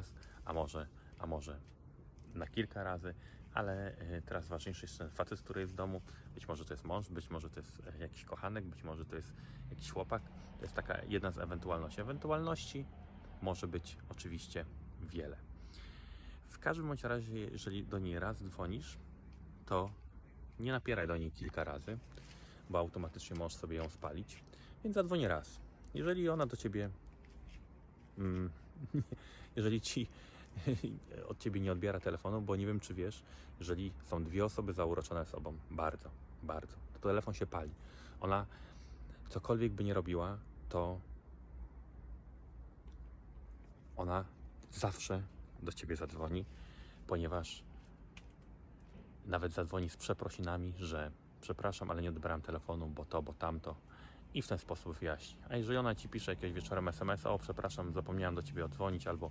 raz, a może, a może na kilka razy, ale e, teraz ważniejszy jest ten facet, który jest w domu. Być może to jest mąż, być może to jest e, jakiś kochanek, być może to jest jakiś chłopak. To jest taka jedna z ewentualności. Ewentualności może być oczywiście wiele. W każdym bądź razie, jeżeli do niej raz dzwonisz, to nie napieraj do niej kilka razy, bo automatycznie możesz sobie ją spalić. Więc zadzwoni raz. Jeżeli ona do ciebie, mm, jeżeli ci od ciebie nie odbiera telefonu, bo nie wiem, czy wiesz, jeżeli są dwie osoby zauroczone sobą, bardzo, bardzo, to telefon się pali. Ona cokolwiek by nie robiła, to ona zawsze do ciebie zadzwoni, ponieważ nawet zadzwoni z przeprosinami, że przepraszam, ale nie odbieram telefonu, bo to, bo tamto. I w ten sposób wyjaśni. A jeżeli ona ci pisze jakiegoś wieczorem SMS, o przepraszam, zapomniałam do ciebie odzwonić, albo